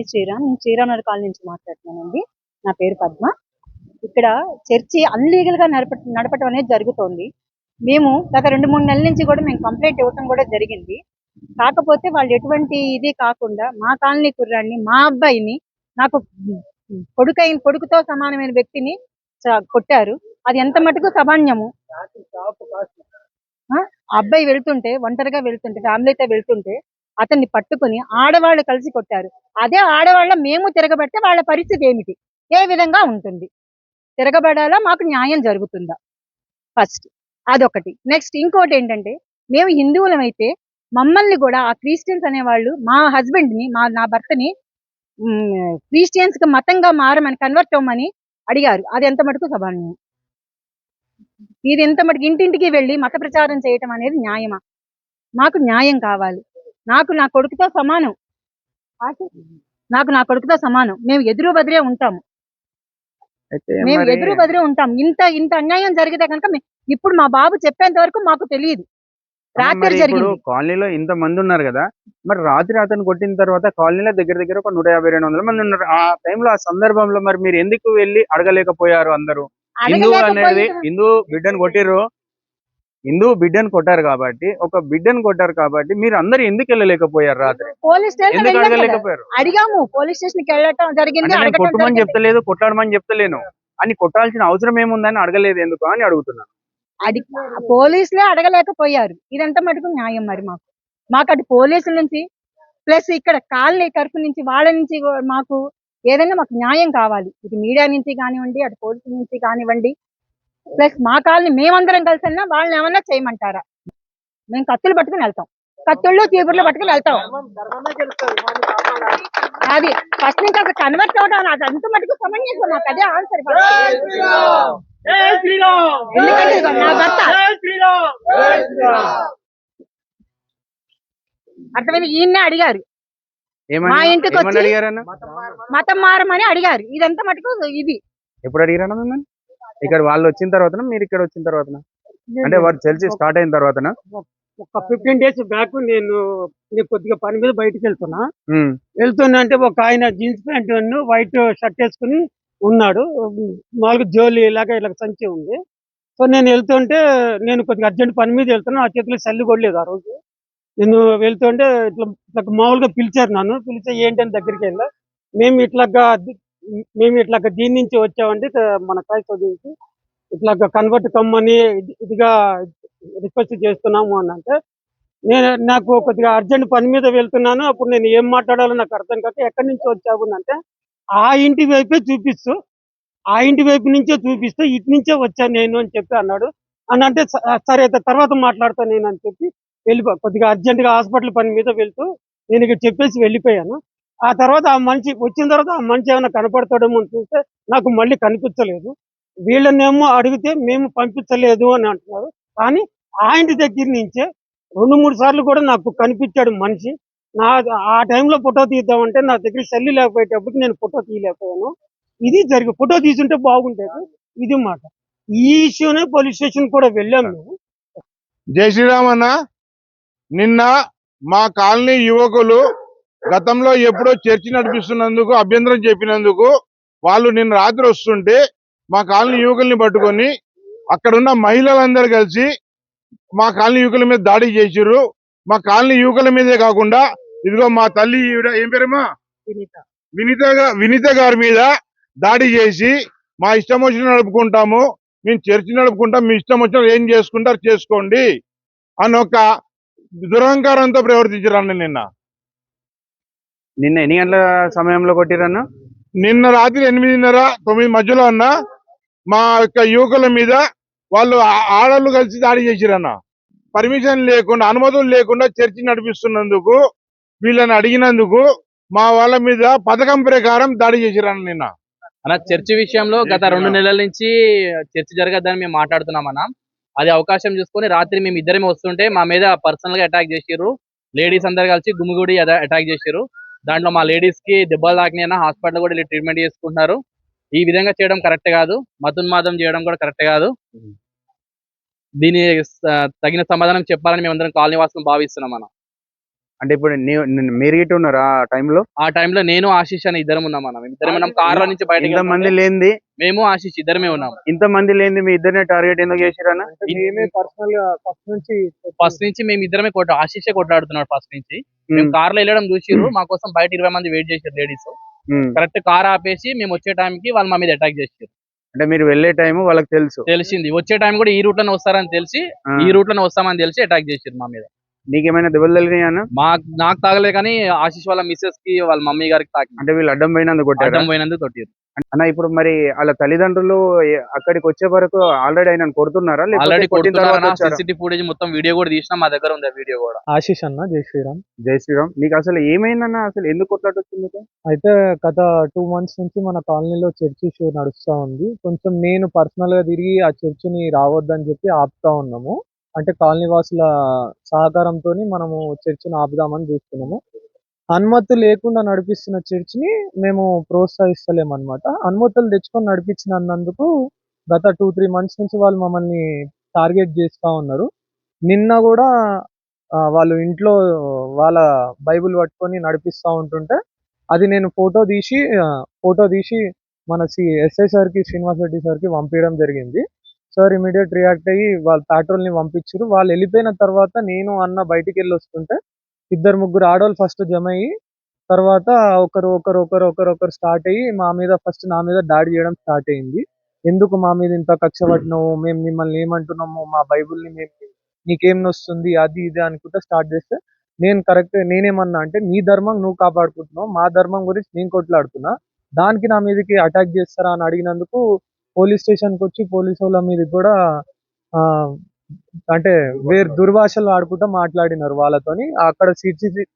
జై శ్రీరామ్ నేను శ్రీరామనగర్ కాలనీ నుంచి మాట్లాడుతున్నానండి. నా పేరు పద్మ. ఇక్కడ చర్చి అన్లీగల్గా నడప నడపటం అనేది జరుగుతోంది. మేము గత రెండు మూడు నెలల నుంచి కూడా మేము కంప్లైంట్ ఇవ్వటం కూడా జరిగింది. కాకపోతే వాళ్ళు ఎటువంటి ఇది కాకుండా మా కాలనీ కుర్రాడిని మా అబ్బాయిని నాకు కొడుకైన కొడుకుతో సమానమైన వ్యక్తిని కొట్టారు. అది ఎంత మటుకు సమాన్యము? అబ్బాయి వెళ్తుంటే ఒంటరిగా వెళ్తుంటే ఫ్యామిలీతో వెళ్తుంటే అతన్ని పట్టుకుని ఆడవాళ్ళు కలిసి కొట్టారు. అదే ఆడవాళ్ళ మేము తిరగబడితే వాళ్ళ పరిస్థితి ఏమిటి? ఏ విధంగా ఉంటుంది? తిరగబడాలా? మాకు న్యాయం జరుగుతుందా? ఫస్ట్ అదొకటి. నెక్స్ట్ ఇంకోటి ఏంటంటే మేము హిందువులం అయితే మమ్మల్ని కూడా ఆ క్రిస్టియన్స్ అనేవాళ్ళు మా హస్బెండ్ని మా నా భర్తని క్రిస్టియన్స్కి మతంగా మారమని కన్వర్ట్ అవ్వమని అడిగారు. అది ఎంత మటుకు సభాన్యం ఇది ఎంత మటుకు ఇంటింటికి వెళ్ళి మత ప్రచారం చేయటం అనేది న్యాయమా? మాకు న్యాయం కావాలి. నాకు నా కొడుకుతో సమానం. నాకు నా కొడుకుతో సమానం. మేము ఎదురు బదిరే ఉంటాము. మేము ఎదురు బదిరే ఉంటాం ఇంత ఇంత అన్యాయం జరిగితే కనుక ఇప్పుడు మా బాబు చెప్పేంత వరకు మాకు తెలియదు. రాత్రి జరిగింది. కాలనీలో ఇంత మంది ఉన్నారు కదా మరి రాత్రి అతను కొట్టిన తర్వాత కాలనీలో దగ్గర దగ్గర ఒక నూట యాభై రెండు వందల మంది ఉన్నారు. ఆ టైంలో ఆ సందర్భంలో మరి మీరు ఎందుకు వెళ్ళి అడగలేకపోయారు అందరూ? హిందువు అనేది హిందూ బిడ్డను కొట్టిర్రు. హిందూ బిడ్డను కొట్టారు కాబట్టి ఒక బిడ్డను కొట్టారు కాబట్టి మీరు అందరు ఎందుకు వెళ్ళలేకపోయారు రాత్రి? పోలీస్ ఎందుకు. అడగలేకపోయారు అడిగాము పోలీస్ స్టేషన్కి వెళ్ళటం జరిగింది కొట్టమని. చెప్తలేదు కొట్టాడమని చెప్తలేను అని కొట్టాల్సిన అవసరం ఏముందని అడగలేదు ఎందుకు అని అడుగుతున్నాను. అడి పోలీసులే అడగలేకపోయారు. ఇదంతా మటుకు న్యాయం మరి మాకు. మాకు అటు పోలీసుల నుంచి ప్లస్ ఇక్కడ కాలనీ తరఫు నుంచి వాళ్ళ నుంచి మాకు ఏదైనా మాకు న్యాయం కావాలి. ఇటు మీడియా నుంచి కానివ్వండి అటు పోలీసుల నుంచి కానివ్వండి ప్లస్ మా కాలనీ మేమందరం కలిసి వాళ్ళని ఏమన్నా చేయమంటారా? మేము కత్తులు పట్టుకుని వెళ్తాం. కత్తుళ్ళు చీపుర్లు పట్టుకుని వెళ్తాం. అది ఫస్ట్ నుంచి అసలు కన్వర్ట్ అవడం అది అంత మటుకు సమంజసం మాకు అదే ఆన్సర్ ఎందుకంటే ఇదిగో నా భర్త. అర్థమైంది? ఈయన్నే అడిగారు. మా ఇంటికి వచ్చి- అడిగారన్న? మతం మారమని అడిగారు. ఇదంతా మటుకు ఇది. ఎప్పుడు మిమ్మల్ని? ఇక్కడ వాళ్ళు వచ్చిన తర్వాత మీరు ఇక్కడ వచ్చిన తర్వాత అంటే వారు చర్చి స్టార్ట్ అయిన తర్వాత ఒక ఫిఫ్టీన్ డేస్ బ్యాక్ నేను కొద్దిగా పని మీద బయటికి వెళ్తున్నా. వెళ్తున్నా అంటే ఒక ఆయన జీన్స్ ప్యాంట్ వైట్ షర్ట్ వేసుకుని ఉన్నాడు. మామూలుగా జోలి ఇలాగా ఇలా సంచి ఉంది. సో నేను వెళ్తుంటే నేను కొద్దిగా అర్జెంట్ పని మీద వెళ్తున్నా. ఆ చేతిలో చల్లి కొడలేదు ఆ రోజు. నేను వెళ్తుంటే ఇట్లా ఇట్లా మామూలుగా పిలిచారు నన్ను. పిలిచి ఏంటని దగ్గరికి వెళ్ళా. మేము ఇట్లాగా మేము ఇట్లా దీని నుంచి వచ్చామండి. మన క్రైస్తవ నుంచి ఇట్లా కన్వర్ట్ కమ్మని ఇదిగా రిక్వెస్ట్ చేస్తున్నాము అని అంటే నేను నాకు కొద్దిగా అర్జెంట్ పని మీద వెళ్తున్నాను. అప్పుడు నేను ఏం మాట్లాడాలో నాకు అర్థం కాక ఎక్కడి నుంచి వచ్చావు అంటే ఆ ఇంటి వైపే చూపిస్తూ ఆ ఇంటి వైపు నుంచే చూపిస్తూ ఇటు నుంచే వచ్చాను నేను అని చెప్పి అన్నాడు. అని అంటే సరే అయితే తర్వాత మాట్లాడతాను నేను అని చెప్పి వెళ్ళిపో కొద్దిగా అర్జెంట్గా హాస్పిటల్ పని మీద వెళ్తూ నేను ఇక్కడ చెప్పేసి వెళ్ళిపోయాను. ఆ తర్వాత ఆ మనిషి వచ్చిన తర్వాత ఆ మనిషి ఏమైనా కనపడతాడేమో అని చూస్తే నాకు మళ్ళీ కనిపించలేదు. వీళ్ళనేమో అడిగితే మేము పంపించలేదు అని అంటున్నారు. కానీ ఆ ఇంటి దగ్గర నుంచే రెండు మూడు సార్లు కూడా నాకు కనిపించాడు మనిషి. నా ఆ టైంలో ఫోటో తీద్దామంటే నా దగ్గర సెల్లు లేకపోయేటప్పటికి నేను ఫోటో తీయలేకపోయాను. ఇది జరిగి ఫోటో తీసుంటే బాగుండేది. ఇది మాట. ఈ ఇష్యూనే పోలీస్ స్టేషన్ కూడా వెళ్ళాం మేము. జై శ్రీరామన్న నిన్న మా కాలనీ యువకులు గతంలో ఎప్పుడో చర్చి నడిపిస్తున్నందుకు అభ్యంతరం చెప్పినందుకు వాళ్ళు నిన్న రాత్రి వస్తుంటే మా కాలనీ యువకుల్ని పట్టుకొని అక్కడున్న మహిళలందరూ కలిసి మా కాలనీ యువకుల మీద దాడి చేసిర్రు. మా కాలనీ యువకుల మీదే కాకుండా ఇదిగో మా తల్లి ఈవిడ ఏం పేరమ్మా? వినిత. వినిత గారి మీద దాడి చేసి మా ఇష్టం వచ్చిన నడుపుకుంటాము మేము చర్చి నడుపుకుంటాం మీ ఇష్టం వచ్చిన ఏం చేసుకుంటారు చేసుకోండి అని ఒక దురహంకారంతో ప్రవర్తించారన్న నిన్న. నిన్న ఎన్ని గంటల సమయంలో కొట్టిరన్న? నిన్న రాత్రి ఎనిమిదిన్నర తొమ్మిది మధ్యలో అన్న మా యొక్క యువకుల మీద వాళ్ళు ఆడళ్ళు కలిసి దాడి చేసిరన్న. పర్మిషన్ లేకుండా అనుమతులు లేకుండా చర్చి నడిపిస్తున్నందుకు వీళ్ళని అడిగినందుకు మా వాళ్ళ మీద పథకం ప్రకారం దాడి చేసిరన్న నిన్న. అన్న చర్చి విషయంలో గత రెండు నెలల నుంచి చర్చి జరగద్దని మేము మాట్లాడుతున్నాం అన్న. అది అవకాశం చూసుకొని రాత్రి మేము ఇద్దరం వస్తుంటే మా మీద పర్సనల్గా అటాక్ చేసిర్రు. లేడీస్ అందరు కలిసి గుమిగూడి అటాక్ చేసిర్రు. దాంట్లో మా లేడీస్కి దెబ్బలు అన్న హాస్పిటల్ కూడా వెళ్ళి ట్రీట్మెంట్ చేసుకుంటున్నారు. ఈ విధంగా చేయడం కరెక్ట్ కాదు. మతున్మాదం చేయడం కూడా కరెక్ట్ కాదు. దీని తగిన సమాధానం చెప్పాలని మేమందరం కాలనీ వాసులు భావిస్తున్నాం అన్న. అంటే ఇప్పుడు మీరు గిట్ట ఉన్నారా ఆ టైంలో? ఆ టైంలో నేను ఆశీష్ అని ఇద్దరం ఉన్నాం మేము ఇద్దరం మనం కార్ నుంచి బయటకి ఇంత మంది లేనిది మేము ఆశీష్ ఇద్దరమే ఉన్నాం ఇంత మంది లేనిది మీ ఇద్దరిని టార్గెట్ ఎందుకు చేసిరన్న? మేమే పర్సనల్గా ఫస్ట్ నుంచి ఫస్ట్ నుంచి మేము ఇద్దరమే కొట్ట ఆశీషే కొట్లాడుతున్నాడు ఫస్ట్ నుంచి. మేము కార్లో వెళ్ళడం చూసిర్రు మా కోసం బయట ఇరవై మంది వెయిట్ చేశారు లేడీస్. కరెక్ట్ కార్ ఆపేసి మేము వచ్చే టైంకి వాళ్ళు మా మీద అటాక్ చేసారు అంటే మీరు వెళ్ళే టైం వాళ్ళకి తెలుసు. తెలిసింది. వచ్చే టైం కూడా ఈ రూట్లోనే వస్తారని తెలిసి. ఈ రూట్లోనే వస్తామని తెలిసి అటాక్ చేసారు మా మీద. నీకేమైనా దెబ్బలు తగిలినాయి అన్న? మా నాకు తాగలేదు కానీ ఆశీష్ వాళ్ళ మిస్సెస్కి వాళ్ళ మమ్మీ గారికి తాకి అంటే వీళ్ళు అడ్డం పోయినందుకు కొట్టారు? అడ్డం పోయినందుకు కొట్టారు అన్న ఇప్పుడు మరి వాళ్ళ తల్లిదండ్రులు అక్కడికి వచ్చే వరకు ఆల్రెడీ ఆయన కొడుతున్నారా? లేకపోతే ఆల్రెడీ కొట్టిన ఫుటేజ్ మొత్తం వీడియో కూడా తీసినా మా దగ్గర ఉంది ఆ వీడియో కూడా. ఆశీష్ అన్న జై శ్రీరామ్. జై శ్రీరామ్. నీకు అసలు ఏమైందన్న? అసలు ఎందుకు కొట్లాట వచ్చింది? అయితే గత టూ మంత్స్ నుంచి మన కాలనీలో చర్చి షో నడుస్తూ ఉంది. కొంచెం నేను పర్సనల్గా తిరిగి ఆ చర్చిని రావద్దని చెప్పి ఆపుతా ఉన్నాము. అంటే కాలనీ వాసుల సహకారంతో మనము చర్చిని ఆపుదామని చూస్తున్నాము. అనుమతి లేకుండా నడిపిస్తున్న చర్చిని మేము ప్రోత్సహిస్తలేము అనమాట అనుమతులు తెచ్చుకొని నడిపించినందుకు గత టూ త్రీ మంత్స్ నుంచి వాళ్ళు మమ్మల్ని టార్గెట్ చేస్తూ ఉన్నారు. నిన్న కూడా వాళ్ళు ఇంట్లో వాళ్ళ బైబిల్ పట్టుకొని నడిపిస్తూ ఉంటుంటే అది నేను ఫోటో తీసి ఫోటో తీసి మన సి ఎస్ఐ సార్కి శ్రీనివాస్ రెడ్డి సార్కి పంపించడం జరిగింది. సార్ ఇమీడియట్ రియాక్ట్ అయ్యి వాళ్ళ patrol ని పంపించారు. వాళ్ళు వెళ్ళిపోయిన తర్వాత నేను అన్న బయటికి వెళ్ళి వస్తుంటే ఇద్దరు ముగ్గురు ఆడవాళ్ళు ఫస్ట్ జమ అయ్యి తర్వాత ఒకరు ఒకరు ఒకరు ఒకరు ఒకరు స్టార్ట్ అయ్యి మా మీద ఫస్ట్ నా మీద దాడి చేయడం స్టార్ట్ అయింది. ఎందుకు మా మీద ఇంత కక్ష పట్టినావు? మేము మిమ్మల్ని ఏమంటున్నాము? మా బైబుల్ని మేము నీకేం నొస్తుంది? అది ఇది అనుకుంటా స్టార్ట్ చేస్తే నేను కరెక్ట్ నేనేమన్నా అంటే మీ ధర్మం నువ్వు కాపాడుకుంటున్నావు. మా ధర్మం గురించి నేను కొట్లాడుతున్నా. దానికి నా మీదకి అటాక్ చేస్తారా? అని అడిగినందుకు పోలీస్ స్టేషన్కి వచ్చి పోలీసు వాళ్ళ మీద కూడా ఆ, అంటే వేరు దుర్భాషలు ఆడుకుంటా మాట్లాడినారు వాళ్ళతోని. అక్కడ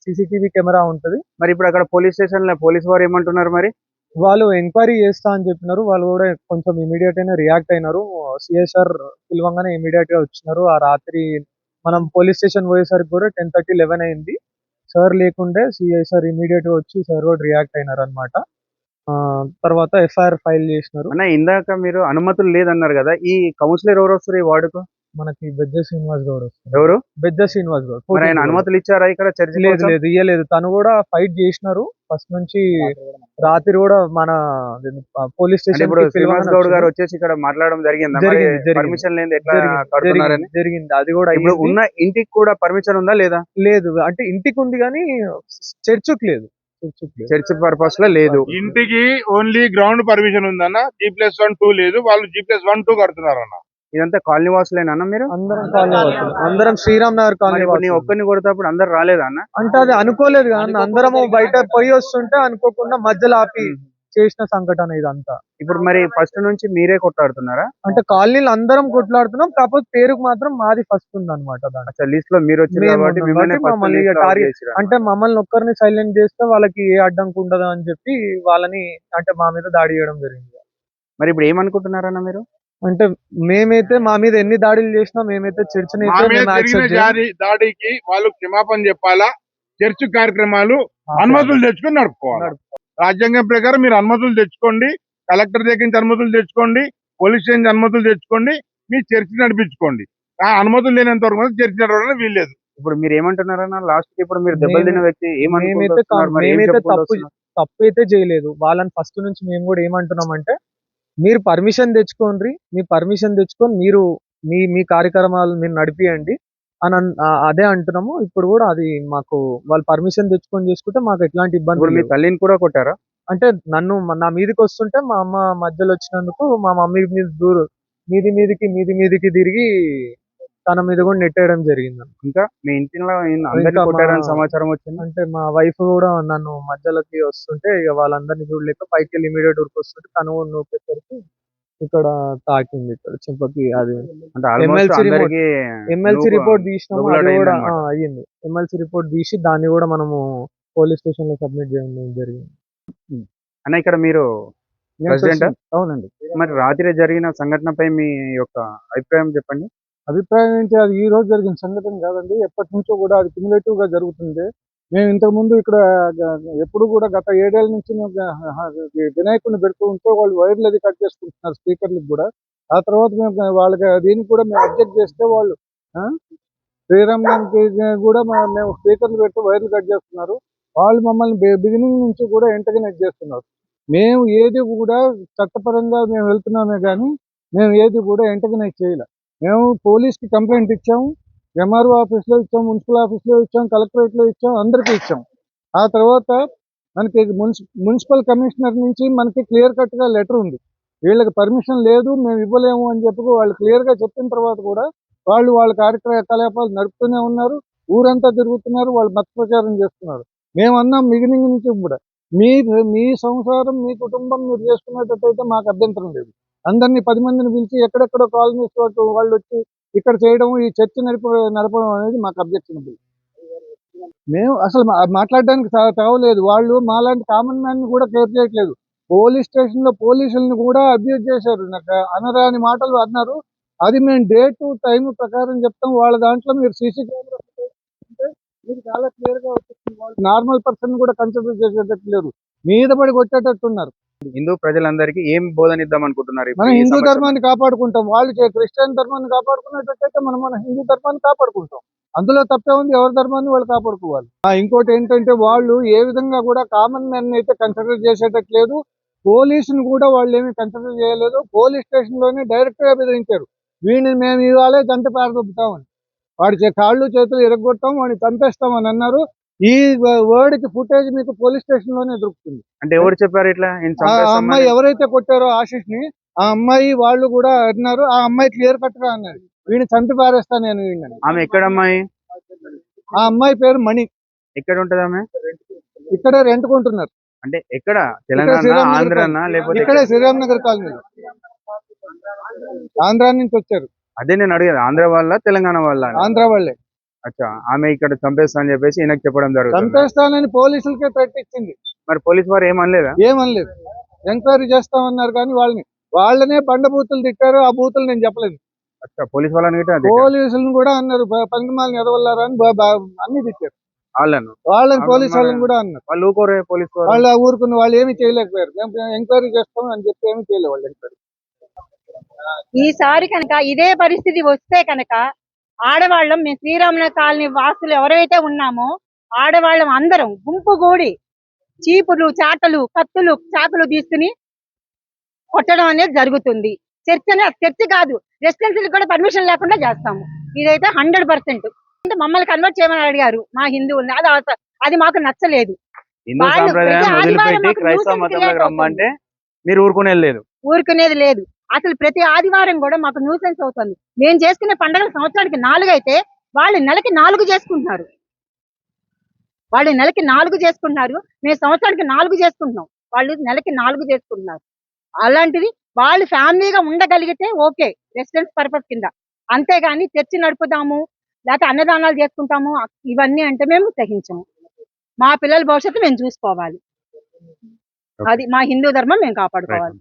సీసీటీవీ కెమెరా ఉంటది. మరి ఇప్పుడు అక్కడ పోలీస్ స్టేషన్లో పోలీస్ వారు ఏమంటున్నారు మరి? వాళ్ళు ఎంక్వైరీ చేస్తా అని చెప్పినారు. వాళ్ళు కూడా కొంచెం ఇమీడియట్ అయినా రియాక్ట్ అయినారు. సిఎస్ఆర్ పిలవంగానే ఇమీడియట్గా వచ్చినారు. ఆ రాత్రి మనం పోలీస్ స్టేషన్ పోయేసరికి కూడా టెన్ థర్టీ లెవెన్ అయింది. సార్ లేకుండే సిఐసార్ ఇమీడియట్గా వచ్చి సార్ కూడా రియాక్ట్ అయినారు అనమాట తర్వాత ఎఫ్ఐఆర్ ఫైల్ చేసినారు. అన్న ఇందాక మీరు అనుమతులు లేదన్నారు కదా ఈ కౌన్సిలర్ ఎవరు వస్తారు ఈ వార్డుకు? మనకి బెజ్జ శ్రీనివాస్ గౌడ్ వస్తారు. ఎవరు? బెజ్జ శ్రీనివాస్ గౌడ్. మరి ఆయన అనుమతులు ఇచ్చారా ఇక్కడ చర్చి లేదు లేదు ఇయ్యలేదు. తను కూడా ఫైట్ చేసినారు. ఫస్ట్ నుంచి రాత్రి కూడా మన పోలీస్ స్టేషన్ ఇప్పుడు శ్రీనివాస్ గౌడ్ గారు వచ్చేసి ఇక్కడ మాట్లాడడం జరిగిందా. పర్మిషన్ కడుతున్నారని? జరిగింది అది కూడా ఇప్పుడు. ఉన్న ఇంటికి కూడా పర్మిషన్ ఉందా లేదా? లేదు. అంటే ఇంటికి ఉంది కానీ లేదు చర్చుకు లేదు. చర్చ్ పర్పస్లో లేదు. ఇంటికి ఓన్లీ గ్రౌండ్ పర్మిషన్ ఉందన్న జీ ప్లస్ వన్ టూ లేదు వాళ్ళు జీ ప్లస్ వన్ టూ కడుతున్నారన్న. ఇదంతా కాలనీ వాసులేనా మీరు? అందరం కాలనీ వాసులు అందరం శ్రీరామ్ నగర్ కాలనీ నీ వాసులు. ఒక్కరిని కొడతాప్పుడు అందరు రాలేదా అన్న? అంటే అది అనుకోలేదు అన్న. అందరము బయట పోయి వస్తుంటే అనుకోకుండా మధ్యలో ఆపి చేసిన సంఘటన ఇదంతా. ఇప్పుడు మరి ఫస్ట్ నుంచి మీరే కొట్లాడుతున్నారా? అంటే కాలనీలు అందరం కొట్లాడుతున్నాం కాకపోతే పేరుకు మాత్రం మాది ఫస్ట్ ఉంది అనమాట లిస్ట్లో మీరు అంటే మమ్మల్ని ఒక్కరిని సైలెంట్ చేస్తే వాళ్ళకి ఏ అడ్డంకు ఉండదు అని చెప్పి వాళ్ళని అంటే మా మీద దాడి చేయడం జరిగింది. మరి ఇప్పుడు ఏమనుకుంటున్నారన్న మీరు? అంటే మేమైతే మా మీద ఎన్ని దాడులు చేసినా మేమైతే చర్చని మా మీద జరిగిన జారి దాడికి వాళ్ళు క్షమాపణ చెప్పాలా? చర్చ్ కార్యక్రమాలు అనుమతులు తెచ్చుకొని నడుపుకోవాలి? రాజ్యాంగం ప్రకారం మీరు అనుమతులు తెచ్చుకోండి కలెక్టర్ దగ్గర నుంచి అనుమతులు తెచ్చుకోండి పోలీస్ స్టేషన్ నుంచి అనుమతులు తెచ్చుకోండి మీ చర్చి నడిపించుకోండి. ఆ అనుమతులు లేనంత వరకు చర్చి నడవడానికి వీల్లేదు. ఇప్పుడు మీరు ఏమంటున్నారన్న లాస్ట్కి ఇప్పుడు మీరు దెబ్బలు తిన్న వ్యక్తి తప్పు? తప్పు అయితే చేయలేదు. వాళ్ళని ఫస్ట్ నుంచి మేము కూడా ఏమంటున్నామంటే మీరు పర్మిషన్ తెచ్చుకోండి మీ పర్మిషన్ తెచ్చుకొని మీరు మీ మీ కార్యక్రమాలు మీరు నడిపియండి. అని అదే అంటున్నాము. ఇప్పుడు కూడా అది మాకు వాళ్ళు పర్మిషన్ తెచ్చుకొని చేసుకుంటే మాకు ఎట్లాంటి ఇబ్బంది మీ తల్లిని కూడా కొట్టారా? అంటే నన్ను నా మీదకి వస్తుంటే మా అమ్మ మధ్యలో వచ్చినందుకు మా మమ్మీ మీద దూరు మీది మీదికి మీది మీదికి తిరిగి తన మీద కూడా నెట్టేయడం జరిగింది. ఇంకా మీ ఇంటిలో సమాచారం వచ్చింది? అంటే మా వైఫ్ కూడా నన్ను మధ్యలోకి వస్తుంటే ఇక వాళ్ళందరినీ చూడలేక పైకి వెళ్ళి ఇమీడియట్ ఊరికి వస్తుంటే తను కూడా నూపేసరికి ఇక్కడ తాకింది ఇక్కడ చెంపకి అది. అంటే ఆల్మోస్ట్ MLC రిమోట్. అందరికి ఎమ్మెల్సీ రిపోర్ట్ తీసినాము కూడా అయిందన్నమాట. అయ్యింది. ఎమ్మెల్సీ రిపోర్ట్ తీసి దాన్ని కూడా మనము పోలీస్ స్టేషన్లో సబ్మిట్ చేయడం జరిగింది. అన్న ఇక్కడ మీరు ప్రెసిడెంట్? అవునండి. మరి రాత్రి జరిగిన సంఘటనపై మీ యొక్క అభిప్రాయం చెప్పండి. అభిప్రాయం ఏంటి? అది ఈ రోజు జరిగిన సంఘటన కాదండి. ఎప్పటి నుంచో కూడా అది క్యుములేటివ్గా జరుగుతుంది. మేము ఇంతకు ముందు ఇక్కడ ఎప్పుడు కూడా గత ఏడేళ్ళ నుంచి వినాయకుడిని పెడుతూ ఉంటే వాళ్ళు వైర్లు అది కట్ చేసుకుంటున్నారు స్పీకర్లకు కూడా. ఆ తర్వాత మేము వాళ్ళకి దీనికి కూడా మేము అబ్జెక్ట్ చేస్తే వాళ్ళు ఆ? శ్రీరామ్ కూడా మేము స్పీకర్లు పెట్టి వైర్లు కట్ చేస్తున్నారు. వాళ్ళు మమ్మల్ని బిగినింగ్ నుంచి కూడా ఎంటర్టైన్ చేస్తున్నారు. మేము ఏది కూడా చట్టపరంగా మేము వెళ్తున్నామే కానీ మేము ఏది కూడా ఎంటర్టైన్ చేయలే. మేము పోలీస్కి కంప్లైంట్ ఇచ్చాము. ఎంఆర్ఓ ఆఫీస్లో ఇచ్చాం మున్సిపల్ ఆఫీస్లో ఇచ్చాం కలెక్టరేట్లో ఇచ్చాం అందరికీ ఇచ్చాం. ఆ తర్వాత మనకి మున్సి మున్సిపల్ కమిషనర్ నుంచి మనకి క్లియర్ కట్గా లెటర్ ఉంది. వీళ్ళకి పర్మిషన్ లేదు మేము ఇవ్వలేము అని చెప్పి వాళ్ళు క్లియర్గా చెప్పిన తర్వాత కూడా వాళ్ళు వాళ్ళ కార్యకలాపాలు నడుపుతూనే ఉన్నారు ఊరంతా తిరుగుతున్నారు వాళ్ళు మత ప్రచారం చేస్తున్నారు. మేము అన్నాం బిగినింగ్ నుంచి కూడా మీ మీ సంసారం మీ కుటుంబం మీరు చేసుకునేటట్టయితే మాకు అభ్యంతరం లేదు. అందరినీ పది మందిని పిలిచి ఎక్కడెక్కడో కాలనీస్ వాళ్ళు వచ్చి ఇక్కడ చేయడం ఈ చర్చ నడిప నడపడం అనేది మాకు అబ్జెక్షన్ మేము అసలు మాట్లాడడానికి తగలేదు వాళ్ళు మాలాంటి కామన్ మ్యాన్ కూడా కేర్ చేయట్లేదు. పోలీస్ స్టేషన్లో పోలీసులను కూడా అబ్యూజ్ చేశారు. నాకు అనరాని మాటలు అన్నారు. అది మేము డే టు టైం ప్రకారం చెప్తాం. వాళ్ళ దాంట్లో మీరు సీసీ కెమెరా మీరు చాలా క్లియర్గా వచ్చేస్తుంది వాళ్ళు నార్మల్ పర్సన్ కూడా కన్సిడర్ చేసేటట్టు లేరు మీద పడి కొట్టేటట్టు ఉన్నారు హిందూ ప్రజలందరికీ ఏం బోధనిద్దాం అనుకుంటున్నారు ఇప్పుడు మనం హిందూ ధర్మాన్ని కాపాడుకుంటాం. వాళ్ళు క్రిస్టియన్ ధర్మాన్ని కాపాడుకునేటట్టయితే మనం మన హిందూ ధర్మాన్ని కాపాడుకుంటాం. అందులో తప్పే ఉంది ఎవరి ధర్మాన్ని వాళ్ళు కాపాడుకోవాలి. ఇంకోటి ఏంటంటే వాళ్ళు ఏ విధంగా కూడా కామన్ మ్యాన్ అయితే కన్సిడర్ చేసేటట్లేదు. పోలీసుని కూడా వాళ్ళు ఏమీ కన్సిడర్ చేయలేదు. పోలీస్ స్టేషన్లోనే డైరెక్ట్గా బెదిరించారు. వీడిని మేము ఇవాళే చంపి పారదొబ్బుతామని. వాడి చే- కాళ్ళు చేతులు ఎరగొట్టాం వాడిని చంపేస్తామని అన్నారు. ఈ వర్డ్కి ఫుటేజ్ మీకు పోలీస్ స్టేషన్లోనే దొరుకుతుంది. అంటే ఎవరు చెప్పారు ఇట్లా? ఆ? అమ్మాయి ఎవరైతే కొట్టారో ఆశిష్ని ఆ అమ్మాయి వాళ్ళు కూడా అన్నారు ఆ అమ్మాయి క్లియర్ కట్గా అన్నది వీడిని చంపి పారేస్తా నేను వీడిని ఆమె ఎక్కడ అమ్మాయి? ఆ అమ్మాయి పేరు మణి. ఎక్కడ ఉంటది ఆమె? ఇక్కడే రెంట్కుంటున్నారు. అంటే ఎక్కడ? తెలంగాణ ఆంధ్రనా లేకపోతే ఇక్కడే శ్రీరామ్ నగర్ కాలనీ ఆంధ్రా నుంచి వచ్చారు. అదే నేను అడిగేది ఆంధ్ర వాళ్ళ తెలంగాణ వాళ్ళ? ఆంధ్ర వాళ్ళే. అచ్చా ఆమె ఇక్కడ చంపేస్తా అని చెప్పేసి ఈయనకు చెప్పడం జరుగుతుంది? చంపేస్తానని పోలీసులకే థ్రెట్ ఇచ్చింది మరి పోలీస్ వారు ఏమనలేదా ఏమనలేదు ఎంక్వైరీ చేస్తామన్నారు కానీ వాళ్ళని వాళ్ళనే బండ బూతులు తిట్టారు ఆ బూతులు నేను చెప్పలేదు. అచ్చా పోలీస్ వాళ్ళని పోలీసులను కూడా అన్నారు పనికిమాలని ఎదవల్లారా అని అన్ని తిట్టారు. వాళ్ళను? వాళ్ళని పోలీసు వాళ్ళని కూడా అన్నారు. వాళ్ళు ఊకోరే పోలీస్ వాళ్ళు ఊరుకున్న వాళ్ళు ఏమీ చేయలేకపోయారు. మేము ఎంక్వైరీ చేస్తాం అని చెప్పి ఏమీ చేయలేదు వాళ్ళు ఎంక్వైరీ. ఈసారి కనుక ఇదే పరిస్థితి వస్తే కనుక ఆడవాళ్ళం మేము శ్రీరాముల కాలనీ వాసులు ఎవరైతే ఉన్నామో ఆడవాళ్ళం అందరం గుంపు కూడి చీపులు చాటలు కత్తులు చాకులు తీసుకుని కొట్టడం అనేది జరుగుతుంది. చర్చ చర్చ కాదు రెసిడెన్సీలకు కూడా పర్మిషన్ లేకుండా చేస్తాము. ఇదైతే హండ్రెడ్ పర్సెంట్. మమ్మల్ని కన్వర్ట్ చేయమని అడిగారు మా హిందువుల్ని అది అది మాకు నచ్చలేదు. హిందూ వదిలిపెట్టి క్రైస్తవ మతంలోకి రమ్మంటే మీరు ఊరుకునే లేదు. ఊరుకునేది లేదు. అసలు ప్రతి ఆదివారం కూడా మాకు న్యూసెన్స్ అవుతుంది. మేము చేసుకునే పండుగలు సంవత్సరానికి నాలుగు అయితే వాళ్ళు నెలకి నాలుగు చేసుకుంటున్నారు. వాళ్ళు నెలకి నాలుగు చేసుకుంటున్నారు. మేము సంవత్సరానికి నాలుగు చేసుకుంటున్నాం. వాళ్ళు నెలకి నాలుగు చేసుకుంటున్నారు. అలాంటిది వాళ్ళు ఫ్యామిలీగా ఉండగలిగితే ఓకే రెసిడెన్స్ పర్పస్ కింద. అంతేగాని చర్చి నడుపుదాము లేకపోతే అన్నదానాలు చేసుకుంటాము ఇవన్నీ అంటే మేము సహించము. మా పిల్లల భవిష్యత్తు మేము చూసుకోవాలి. అది మా హిందూ ధర్మం మేము కాపాడుకోవాలి.